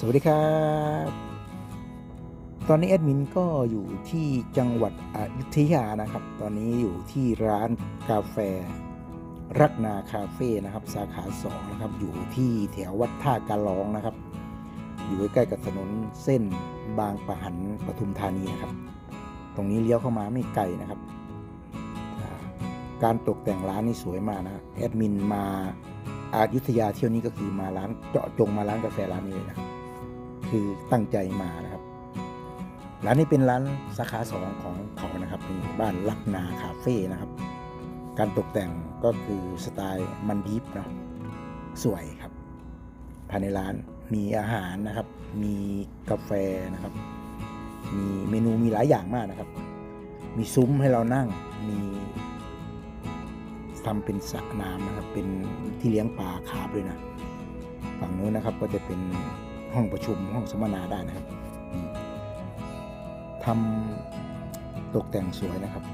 สวัสดีครับ ตอนนี้แอดมินก็อยู่ที่จังหวัดอยุธยานะครับ ตอนนี้อยู่ที่ร้านกาแฟ รักนาคาเฟ่นะครับ สาขา2นะครับ อยู่ที่แถววัดท่ากาลองนะครับ อยู่ใกล้ๆกับถนนเส้นบางปะหันปทุมธานีนะครับ ตรงนี้เลี้ยวเข้ามาไม่ไกลนะครับ การตกแต่งร้านนี่สวยมากนะแอดมินมาอายุธยาเที่ยวนี้ก็คือมาร้านเจาะจงมาร้านกาแฟร้านนี้เลยนะครับ คือตั้งใจมานะครับ ร้านนี้เป็นร้านสาขาสองของเขานะครับนี่บ้านลักนาคาเฟ่นะครับ การตกแต่งก็คือสไตล์มันดีฟเนาะสวยครับ ภายในร้านมีอาหารนะครับ มีกาแฟนะครับ มีเมนูมีหลายอย่างมากนะครับ มีซุ้มให้เรานั่งมีทำเป็นสระน้ำนะครับ เป็นที่เลี้ยงปลาคาร์ฟด้วยนะ ฝั่งนู้นนะครับก็จะเป็น ห้องประชุมห้องสัมมนาได้นะครับทำตกแต่งสวยนะครับ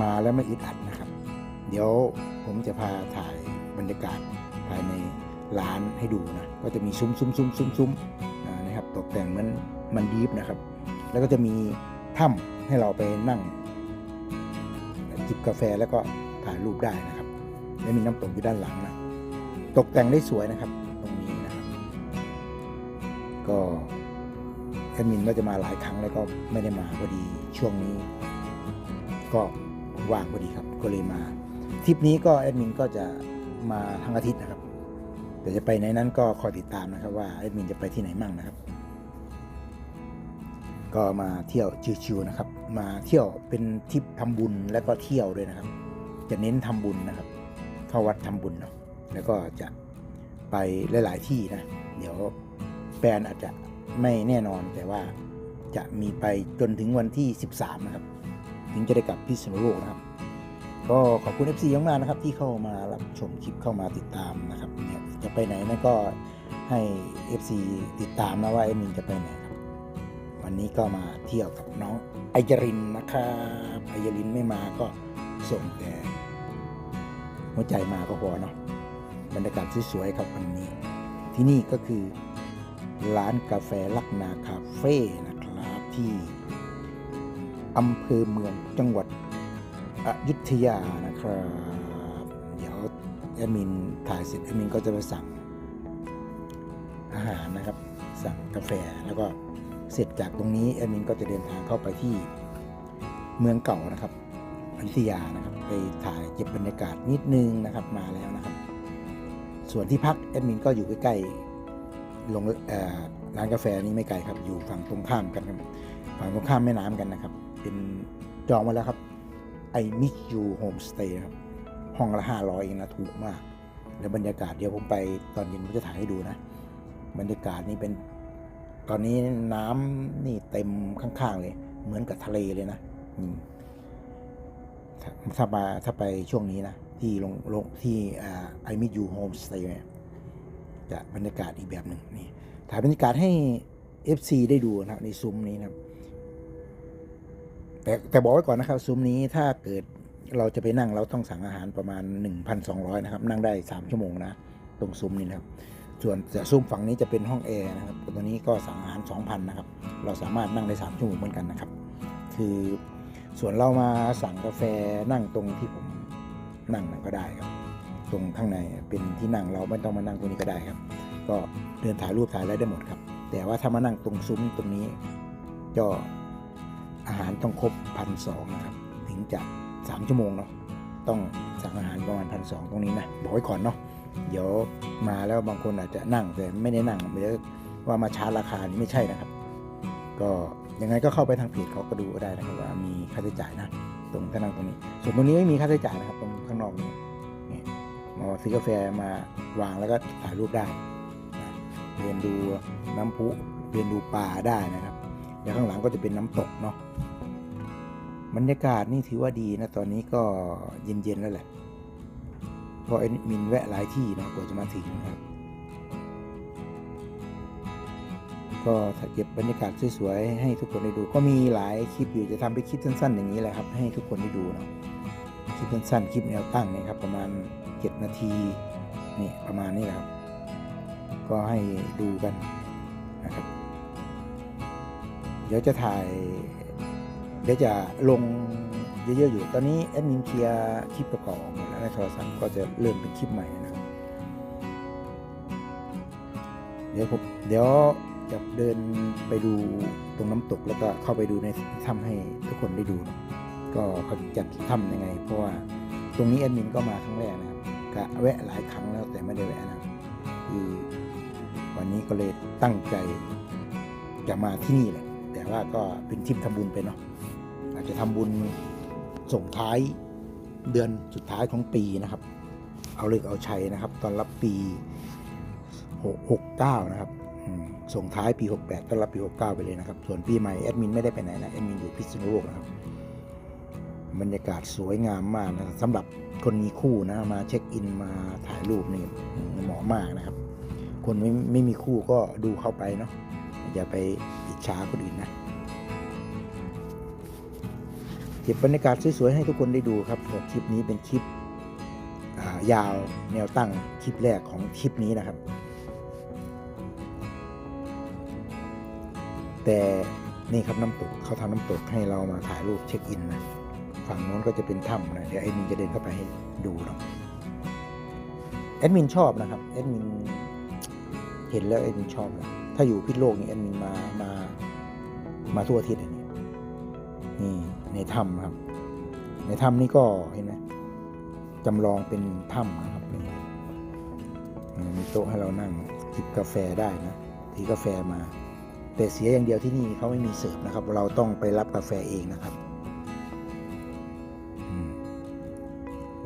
มาแล้วไม่อึดอัดนะครับ เดี๋ยวผมจะพาถ่ายบรรยากาศภายในร้านให้ดูนะ ก็จะมีซุ้มซุ้มซุ้มซุ้มซุ้มนะครับ ตกแต่งเหมือนมันดีฟนะครับ แล้วก็จะมีถ้ำให้เราไปนั่งจิบกาแฟแล้วก็ถ่ายรูปได้นะครับ และมีน้ำตกอยู่ด้านหลังนะ ตกแต่งได้สวยนะครับ ก็แอดมินก็จะมาหลายครั้งแล้วก็ไม่ได้มาพอดีช่วงนี้ ก็ว่างพอดีครับก็เลยมาทริปนี้ก็แอดมินก็จะมาทั้งอาทิตย์นะครับแต่จะไปในนั้นก็คอยติดตามนะครับ ว่าแอดมินจะไปที่ไหนมั่งนะครับ ก็มาเที่ยวชิวๆนะครับ มาเที่ยวเป็นทริปทำบุญแล้วก็เที่ยวด้วยนะครับ จะเน้นทำบุญนะครับ เข้าวัดทำบุญเนาะแล้วก็จะไปหลาย ๆ ที่นะ เดี๋ยว แปลนอาจจะไม่แน่นอนแต่ว่าจะมีไปจนถึงวันที่ 13 นะครับ ถึงจะได้กลับพิษณุโลกนะครับ ก็ขอบคุณ FC มากนะครับ ที่เข้ามารับชมคลิปเข้ามาติดตามนะครับเนี่ยจะไปไหนนะก็ให้ FC ติดตามนะว่าเอ็มินจะไปไหนครับ วันนี้ก็มาเที่ยวกับน้องไอยรินนะครับไอยรินไม่มาก็ส่งแต่หัวใจมาก็พอเนาะบรรยากาศสวยๆครับวันนี้ ที่นี่ก็คือ ร้านกาแฟลักนาคาเฟ่นะครับที่อำเภอเมืองจังหวัดอยุธยานะครับ เดี๋ยวแอดมินถ่ายเสร็จแอดมินก็จะไปสั่งอาหารนะครับ สั่งกาแฟแล้วก็เสร็จจากตรงนี้แอดมินก็จะเดินทางเข้าไปที่เมืองเก่านะครับอยุธยานะครับ ไปถ่ายเก็บบรรยากาศนิดนึงนะครับมาแล้วนะครับ ส่วนที่พักแอดมินก็อยู่ใกล้ๆ ลงร้านกาแฟนี้ไม่ไกลครับ อยู่ฝั่งตรงข้ามกันครับฝั่งตรงข้ามแม่น้ำกันนะครับ เป็นจองมาแล้วครับไอมิจูโฮมสเตย์ครับ ห้องละห้าร้อยเองนะถูกมาก แล้วบรรยากาศเดี๋ยวผมไปตอนเย็นผมจะถ่ายให้ดูนะ บรรยากาศนี่เป็น ตอนนี้น้ำนี่เต็มข้างๆเลย เหมือนกับทะเลเลยนะถ้ามาถ้าไปช่วงนี้นะ ที่ลงลงที่ไอมิยูโฮมสเตย์เนี่ย จะบรรยากาศอีกแบบหนึ่งนี่ถ่ายบรรยากาศให้ FC ได้ดูนะครับในซุ้มนี้นะครับ แต่แต่บอกไว้ก่อนนะครับ ซุ้มนี้ถ้าเกิดเราจะไปนั่งเราต้องสั่งอาหารประมาณ 1,200 นะครับ นั่งได้ 3 ชั่วโมงนะ ตรงซุ้มนี้นะครับ ส่วนแต่ซุ้มฝั่งนี้จะเป็นห้องแอร์นะครับตัวนี้ก็สั่งอาหาร 2,000 นะครับ เราสามารถนั่งได้ 3 ชั่วโมงเหมือนกันนะครับ คือส่วนเรามาสั่งกาแฟนั่งตรงที่ผมนั่งนั่นก็ได้ครับ ตรงข้างในเป็นที่นั่งเราไม่ต้องมานั่งตรงนี้ก็ได้ครับ ก็เดินถ่ายรูปถ่ายอะไรได้หมดครับ แต่ว่าถ้ามานั่งตรงซุ้มตรงนี้ก็อาหารต้องครบพันสองนะครับถึงจะสามชั่วโมงเนาะต้องสั่งอาหารประมาณพันสองตรงนี้นะบอกไว้ก่อนเนาะเดี๋ยวมาแล้วบางคนอาจจะนั่งแต่ไม่ได้นั่งไม่ได้ว่ามาชาร์จราคานี้ไม่ใช่นะครับ ก็ยังไงก็เข้าไปทางเพจเขาก็ดูก็ได้นะครับว่ามีค่าใช้จ่ายนะ ตรงถ้านั่งตรงนี้ ส่วนตรงนี้ไม่มีค่าใช้จ่ายนะครับ ตรงข้างนอกนี้ มาซื้อกาแฟมาวางแล้วก็ถ่ายรูปได้นะเรียนดูน้ำพุเรียนดูปลาได้นะครับเดี๋ยวข้างหลังก็จะเป็นน้ำตกเนาะบรรยากาศนี่ถือว่าดีนะตอนนี้ก็เย็นๆแล้วแหละเพราะไอ้มินแวะหลายที่เนาะกว่าจะมาถึงนะครับก็ถ้าเก็บบรรยากาศสวยๆให้ทุกคนได้ดู ก็มีหลายคลิปอยู่จะทำเป็นคลิปสั้นๆ อย่างนี้แหละครับ ให้ทุกคนได้ดูเนาะ คลิปสั้นๆคลิปแนวตั้งนี่ครับประมาณ 7 นาทีนี่ประมาณนี้ครับ ก็ให้ดูกันนะครับ เดี๋ยวจะถ่าย เดี๋ยวจะลงเยอะๆอยู่ ตอนนี้แอดมินเคลียร์คลิปประกอบออกหมดแล้วในโทรศัพท์ก็จะเริ่มเป็นคลิปใหม่นะครับ เดี๋ยวผมเดี๋ยวจะเดินไปดูตรงน้ำตกแล้วก็เข้าไปดูในถ้ำให้ทุกคนได้ดูนะ ก็เขาจัดถ้ำยังไง เพราะว่าตรงนี้แอดมินก็มาครั้งแรกนะครับกะแวะหลายครั้งแล้วแต่ไม่ได้แวะนะครับคือวันนี้ก็เลยตั้งใจจะมาที่นี่แหละ แต่ว่าก็เป็นทริปทำบุญไปเนาะอาจจะทำบุญส่งท้ายเดือนสุดท้ายของปีนะครับ เอาเลิกเอาชัยนะครับ ตอนรับปี69นะครับส่งท้ายปี 68ต้อนรับปี 69 ไปเลยนะครับ ส่วนปีใหม่แอดมินไม่ได้ไปไหนนะแอดมินอยู่พิษณุโลกนะครับ บรรยากาศสวยงามมากนะสำหรับคนมีคู่นะมาเช็คอินมาถ่ายรูปนี่เหมาะมากนะครับ คนไม่ไม่มีคู่ก็ดูเข้าไปเนาะอย่าไปอิจฉาคนอื่นนะเก็บบรรยากาศสวยๆให้ทุกคนได้ดูครับสำหรับคลิปนี้เป็นคลิปายาวแนวตั้งคลิปแรกของคลิปนี้นะครับ แต่นี่ครับน้ำตกเขาทำน้ำตกให้เรามาถ่ายรูปเช็คอินนะ ฝั่งโน้นก็จะเป็นถ้ำนะเดี๋ยวแอดมินจะเดินเข้าไปให้ดูเนาะแอดมินชอบนะครับแอดมินเห็นแล้วแอดมินชอบนะถ้าอยู่พิษโลกนี่แอดมินมามามาทั่วอาทิศอันนี้นี่ในถ้ำครับ ในถ้ำนี่ก็เห็นไหมจำลองเป็นถ้ำนะครับมีโต๊ะให้เรานั่งจิบกาแฟได้นะถือกาแฟมาแต่เสียอย่างเดียวที่นี่เขาไม่มีเสิร์ฟนะครับ เราต้องไปรับกาแฟเองนะครับ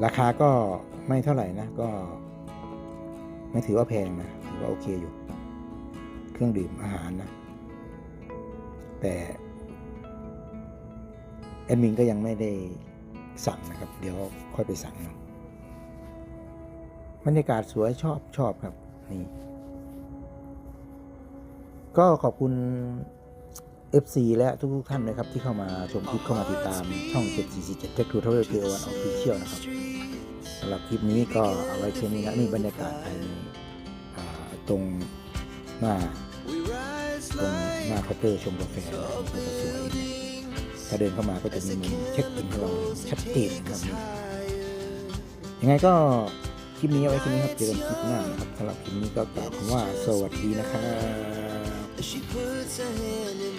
ราคาก็ไม่เท่าไหร่นะ ก็ ไม่ถือว่าแพงนะถือว่าโอเคอยู่ เครื่องดื่มอาหารนะ แต่แอดมินก็ยังไม่ได้สั่งนะครับ เดี๋ยวค่อยไปสั่งเนาะบรรยากาศสวยชอบชอบครับนี่ ก็ขอบคุณ FC และทุกๆท่านนะครับที่เข้ามาชมคลิปเข้ามาติดตามช่อง 7447 Tech to Travel k 1 Official นะครับสำหรับคลิปนี้ก็เอาไว้เช่นนี้นะนี่บรรยากาศภายในตรงหน้าตรงหน้าเคาน์เตอร์ชมกาแฟมันก็จะสวยถ้าเดินเข้ามาก็จะมีมุมเช็คอินให้เราชัดเจนนะครับยังไงก็คลิปนี้เอาไว้แค่นี้ครับเจอกันคลิปหน้านะครับสำหรับคลิปนี้ก็กล่าวคำว่าสวัสดีนะครับ